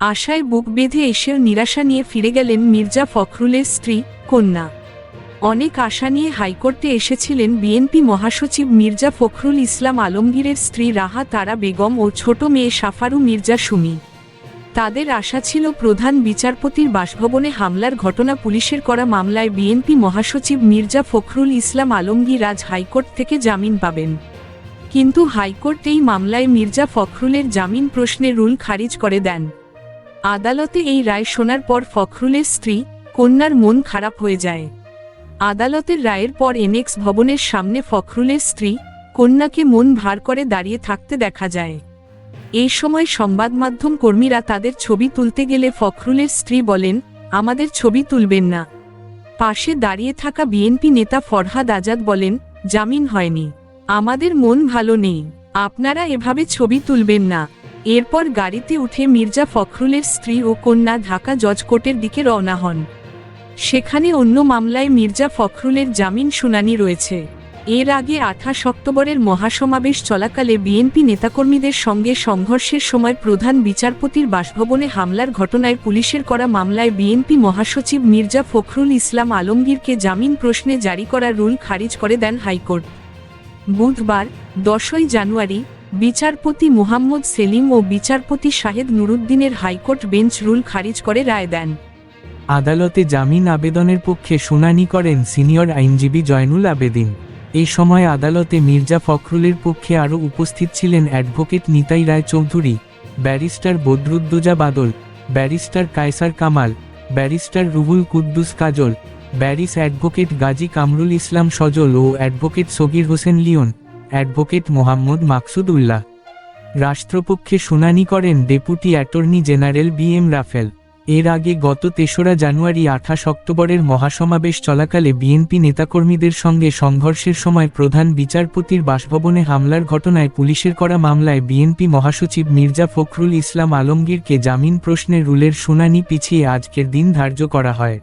আশায় বুক বেঁধে এসেও নিরাশা নিয়ে ফিরে গেলেন মির্জা ফখরুলের স্ত্রী, কন্যা। অনেক আশা নিয়ে হাইকোর্টে এসেছিলেন বিএনপি মহাসচিব মির্জা ফখরুল ইসলাম আলমগীরের স্ত্রী রাহা তারা বেগম ও ছোট মেয়ে সাফারু মির্জা সুমি। তাদের আশা ছিল প্রধান বিচারপতির বাসভবনে হামলার ঘটনা পুলিশের করা মামলায় বিএনপি মহাসচিব মির্জা ফখরুল ইসলাম আলমগীর আজ হাইকোর্ট থেকে জামিন পাবেন। কিন্তু হাইকোর্ট এই মামলায় মির্জা ফখরুলের জামিন প্রশ্নে রুল খারিজ করে দেন। আদালতে এই রায় শোনার পর ফখরুলের স্ত্রী, কন্যার মন খারাপ হয়ে যায়। আদালতের রায়ের পর এনএক্স ভবনের সামনে ফখরুলের স্ত্রী, কন্যাকে মন ভার করে দাঁড়িয়ে থাকতে দেখা যায়। এই সময় সংবাদ মাধ্যম কর্মীরা তাদের ছবি তুলতে গেলে ফখরুলের স্ত্রী বলেন, আমাদের ছবি তুলবেন না। পাশে দাঁড়িয়ে থাকা বিএনপি নেতা ফরহাদ আজাদ বলেন, জামিন হয়নি। আমাদের মন ভালো নেই। আপনারা এভাবে ছবি তুলবেন না। এরপর গাড়িতে উঠে মির্জা ফখরুলের স্ত্রী ও কন্যা ঢাকা জজ কোর্টের দিকে রওনা হন। সেখানে অন্য মামলায় মির্জা ফখরুলের জামিন শুনানি রয়েছে। এর আগে আঠাশ অক্টোবরের মহাসমাবেশ চলাকালে বিএনপি নেতাকর্মীদের সঙ্গে সংঘর্ষের সময় প্রধান বিচারপতির বাসভবনে হামলার ঘটনায় পুলিশের করা মামলায় বিএনপি মহাসচিব মির্জা ফখরুল ইসলাম আলমগীরকে জামিন প্রশ্নে জারি করা রুল খারিজ করে দেন হাইকোর্ট। বুধবার, দশই জানুয়ারি বিচারপতি মুহাম্মদ সেলিম ও বিচারপতি শাহেদ নুরুদ্দিনের হাইকোর্ট বেঞ্চ রুল খারিজ করে রায় দেন। আদালতে জামিন আবেদনের পক্ষে শুনানি করেন সিনিয়র আইনজীবী জয়নুল আবেদিন। এ সময় আদালতে মির্জা ফখরুলের পক্ষে আরও উপস্থিত ছিলেন advocate Nitai Roy Chowdhury, barrister Badruddoza Badal, barrister Kaiser Kamal, barrister Ruhul Quddus Kajal, barriers advocate Gazi Kamrul Islam Sajal ও অ্যাডভোকেট সগির হোসেন লিওন। অ্যাডভোকেট মোহাম্মদ মাকসুদ উল্লাহ রাষ্ট্রপক্ষে শুনানি করেন deputy attorney general B M Rafel. এর আগে গত তেসরা জানুয়ারি আঠাশ অক্টোবরের মহাসমাবেশ চলাকালে বিএনপি নেতাকর্মীদের সঙ্গে সংঘর্ষের সময় প্রধান বিচারপতির বাসভবনে হামলার ঘটনায় পুলিশের করা মামলায় বিএনপি মহাসচিব মির্জা ফখরুল ইসলাম আলমগীরকে জামিন প্রশ্নে রুলের শুনানি পিছিয়ে আজকের দিন ধার্য করা হয়।